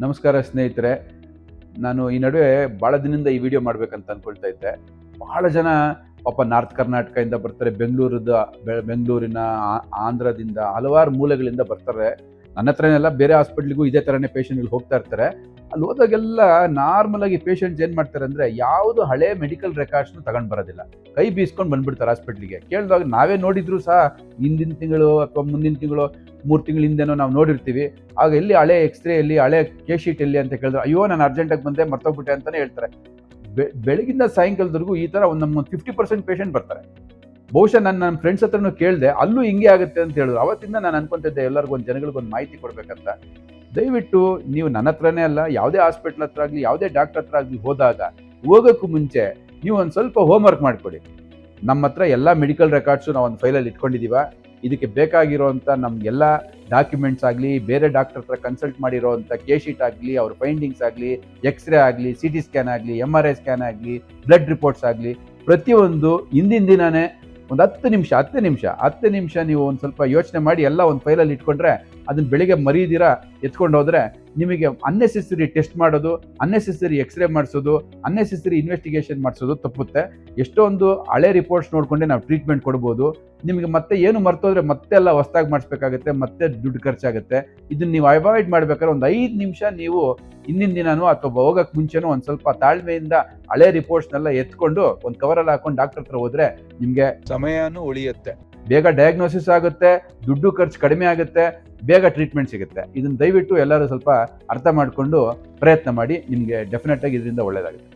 ನಮಸ್ಕಾರ ಸ್ನೇಹಿತರೆ. ನಾನು ಈ ನಡುವೆ ಭಾಳ ದಿನದಿಂದ ಈ ವಿಡಿಯೋ ಮಾಡ್ಬೇಕಂತ ಅಂದ್ಕೊಳ್ತಾ ಇದ್ದೆ. ಬಹಳ ಜನ ಪಾಪ ನಾರ್ತ್ ಕರ್ನಾಟಕದಿಂದ ಬರ್ತಾರೆ, ಬೆಂಗಳೂರದ ಬೆಂಗಳೂರಿನ ಆಂಧ್ರದಿಂದ ಹಲವಾರು ಮೂಲೆಗಳಿಂದ ಬರ್ತಾರೆ. ನನ್ನ ಹತ್ರನೆಲ್ಲ ಬೇರೆ ಹಾಸ್ಪಿಟ್ಲಿಗೂ ಇದೇ ಥರನೇ ಪೇಷಂಟ್ಗಳು ಹೋಗ್ತಾ ಇರ್ತಾರೆ. ಅಲ್ಲಿ ಹೋದಾಗೆಲ್ಲ ನಾರ್ಮಲ್ ಆಗಿ ಪೇಷಂಟ್ಸ್ ಏನು ಮಾಡ್ತಾರೆ ಅಂದರೆ ಯಾವುದು ಹಳೆ ಮೆಡಿಕಲ್ ರೆಕಾರ್ಡ್ಸ್ನು ತಗೊಂಡು ಬರೋದಿಲ್ಲ. ಕೈ ಬೀಸ್ಕೊಂಡು ಬಂದ್ಬಿಡ್ತಾರೆ ಹಾಸ್ಪಿಟ್ಲಿಗೆ ಕೇಳಿದಾಗ ನಾವೇ ನೋಡಿದ್ರು ಸಹ ಹಿಂದಿನ ತಿಂಗಳು ಅಥವಾ ಮುಂದಿನ ತಿಂಗಳು ಮೂರು ತಿಂಗಳ ಹಿಂದೆನೋ ನಾವು ನೋಡಿರ್ತೀವಿ. ಆಗ ಎಲ್ಲಿ ಹಳೆ ಎಕ್ಸ್ರೇ ಎಲ್ಲಿ, ಹಳೆ ಕೆ ಶೀಟ್ ಎಲ್ಲಿ ಅಂತ ಕೇಳಿದ್ರೆ, ಅಯ್ಯೋ, ನಾನು ಅರ್ಜೆಂಟಾಗಿ ಬಂದೆ, ಮರ್ತೋಗ್ಬಿಟ್ಟೆ ಅಂತಲೇ ಹೇಳ್ತಾರೆ. ಬೆ, ಬೆಳಗಿಂದ ಸಾಯಂಕಾಲದವರೆಗೂ ಈ ಥರ ಒಂದು ನಮ್ಮ ಫಿಫ್ಟಿ ಪರ್ಸೆಂಟ್ ಪೇಷಂಟ್ ಬರ್ತಾರೆ. ಬಹುಶಃ ನಾನು ನನ್ನ ಫ್ರೆಂಡ್ಸ್ ಹತ್ರನೂ ಕೇಳಿದೆ, ಅಲ್ಲೂ ಹಿಂಗೆ ಆಗುತ್ತೆ ಅಂತ ಹೇಳಿದ್ರು. ಅವತ್ತಿಂದ ನಾನು ಅನ್ಕೊಂತಿದ್ದೆ, ಎಲ್ಲರಿಗೂ ಒಂದು ಜನಗಳಿಗೊಂದು ಮಾಹಿತಿ ಕೊಡಬೇಕಂತ. ದಯವಿಟ್ಟು ನೀವು ನನ್ನ ಹತ್ರನೇ ಅಲ್ಲ, ಯಾವುದೇ ಹಾಸ್ಪಿಟ್ಲ್ ಹತ್ರ ಆಗಲಿ, ಯಾವುದೇ ಡಾಕ್ಟರ್ ಹತ್ರ ಆಗಲಿ ಹೋದಾಗ ಹೋಗೋಕ್ಕೂ ಮುಂಚೆ ನೀವು ಒಂದು ಸ್ವಲ್ಪ ಹೋಮ್ವರ್ಕ್ ಮಾಡಿಕೊಡಿ. ನಮ್ಮ ಹತ್ರ ಎಲ್ಲ ಮೆಡಿಕಲ್ ರೆಕಾರ್ಡ್ಸು ನಾವು ಒಂದು ಫೈಲಲ್ಲಿ ಇಟ್ಕೊಂಡಿದ್ದೀವ ಇದಕ್ಕೆ ಬೇಕಾಗಿರೋಂಥ ನಮ್ಗೆಲ್ಲ ಡಾಕ್ಯುಮೆಂಟ್ಸ್ ಆಗಲಿ, ಬೇರೆ ಡಾಕ್ಟರ್ ಹತ್ರ ಕನ್ಸಲ್ಟ್ ಮಾಡಿರೋಂಥ ಕೆ ಶೀಟ್ ಆಗಲಿ, ಅವ್ರ ಫೈಂಡಿಂಗ್ಸ್ ಆಗಲಿ ಎಕ್ಸ್ರೇ ಆಗಲಿ ಸಿ ಟಿ ಸ್ಕ್ಯಾನ್ ಆಗಲಿ ಎಂ ಆರ್ ಐ ಸ್ಕ್ಯಾನ್ ಆಗಲಿ ಬ್ಲಡ್ ರಿಪೋರ್ಟ್ಸ್ ಆಗಲಿ, ಪ್ರತಿಯೊಂದು ಹಿಂದಿನ ದಿನನೇ ಒಂದು ಹತ್ತು ನಿಮಿಷ ಹತ್ತು ನಿಮಿಷ ಹತ್ತು ನಿಮಿಷ ನೀವು ಒಂದು ಸ್ವಲ್ಪ ಯೋಚನೆ ಮಾಡಿ ಎಲ್ಲ ಒಂದು ಫೈಲಲ್ಲಿ ಇಟ್ಕೊಂಡ್ರೆ ಅದನ್ನ ಬೆಳಿಗ್ಗೆ ಮರೀದಿರ ಎತ್ಕೊಂಡು ಹೋದ್ರೆ ನಿಮಗೆ ಅನ್ನೆಸೆಸರಿ ಟೆಸ್ಟ್ ಮಾಡೋದು ಅನ್ನೆಸೆಸರಿ ಎಕ್ಸ್ರೇ ಮಾಡಿಸೋದು ಅನ್ನೆಸೆಸರಿ ಇನ್ವೆಸ್ಟಿಗೇಷನ್ ಮಾಡಿಸೋದು ತಪ್ಪುತ್ತೆ. ಎಷ್ಟೊಂದು ಹಳೆ ರಿಪೋರ್ಟ್ಸ್ ನೋಡಿಕೊಂಡೆ ನಾವು ಟ್ರೀಟ್ಮೆಂಟ್ ಕೊಡ್ಬೋದು. ನಿಮಗೆ ಮತ್ತೆ ಏನು ಮರ್ತೋದ್ರೆ ಮತ್ತೆ ಎಲ್ಲ ಹೊಸ್ದಾಗಿ ಮಾಡಿಸ್ಬೇಕಾಗುತ್ತೆ ಮತ್ತೆ ದುಡ್ಡು ಖರ್ಚಾಗುತ್ತೆ. ಇದನ್ನ ನೀವು ಅವಾಯ್ಡ್ ಮಾಡ್ಬೇಕಾದ್ರೆ ಒಂದು ಐದು ನಿಮಿಷ ನೀವು ಹಿಂದಿನ ದಿನನೂ ಅಥವಾ ಹೋಗೋಕ್ಕೆ ಮುಂಚೆನೂ ಒಂದು ಸ್ವಲ್ಪ ತಾಳ್ಮೆಯಿಂದ ಹಳೆ ರಿಪೋರ್ಟ್ಸ್ನೆಲ್ಲ ಎತ್ಕೊಂಡು ಒಂದು ಕವರಲ್ಲಿ ಹಾಕೊಂಡು ಡಾಕ್ಟರ್ ಹತ್ರ ಹೋದರೆ ನಿಮಗೆ ಸಮಯನೂ ಉಳಿಯುತ್ತೆ. ಬೇಗ ಡಯಾಗ್ನೋಸಿಸ್ ಆಗುತ್ತೆ ದುಡ್ಡು ಖರ್ಚು ಕಡಿಮೆ ಆಗುತ್ತೆ. ಬೇಗ ಟ್ರೀಟ್ಮೆಂಟ್ ಸಿಗುತ್ತೆ. ಇದನ್ನು ದಯವಿಟ್ಟು ಎಲ್ಲರೂ ಸ್ವಲ್ಪ ಅರ್ಥ ಮಾಡಿಕೊಂಡು ಪ್ರಯತ್ನ ಮಾಡಿ, ನಿಮಗೆ ಡೆಫಿನೆಟ್ ಆಗಿ ಇದರಿಂದ ಒಳ್ಳೆಯದಾಗುತ್ತೆ